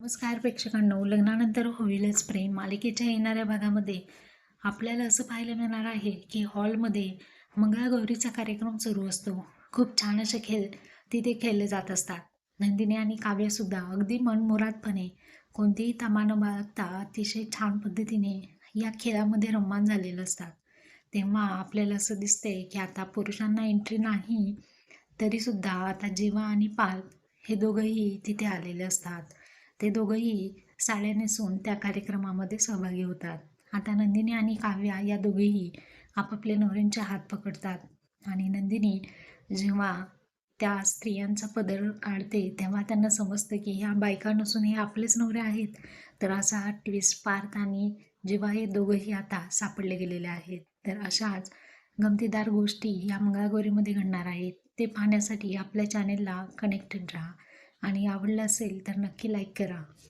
नमस्कार प्रेक्षकांनो. लग्नानंतर होईलच प्रेम. मालिकेच्या येणाऱ्या भागामध्ये आपल्याला असं पाहायला मिळणार आहे की हॉलमध्ये मंगळागौरीचा कार्यक्रम सुरू असतो. खूप छान असे खेळ तिथे खेळले जात असतात. नंदिनी आणि काव्यसुद्धा अगदी मनमुरादपणे कोणतीही तमा न बाळगता अतिशय छान पद्धतीने या खेळामध्ये रममान झालेलं असतात. तेव्हा आपल्याला असं दिसतंय की आता पुरुषांना एंट्री नाही तरीसुद्धा आता जीवा आणि पाल हे दोघंही तिथे आलेले असतात. ते दोघंही साड्या नेसून त्या कार्यक्रमामध्ये सहभागी होतात. आता नंदिनी आणि काव्या या दोघेही आपापल्या नवऱ्यांचे हात पकडतात आणि नंदिनी जेव्हा त्या स्त्रियांचा पदर काढते तेव्हा त्यांना समजतं की ह्या बायका नसून हे आपलेच नवरे आहेत. तर असा हा ट्विस्ट पार्थ आणि जेव्हा हे दोघंही आता सापडले गेलेले आहेत. तर अशाच गमतीदार गोष्टी या मंगळागौरीमध्ये घडणार आहेत. ते पाहण्यासाठी आपल्या चॅनेलला कनेक्टेड राहा. आणि आवडलं असेल तर नक्की लाईक करा.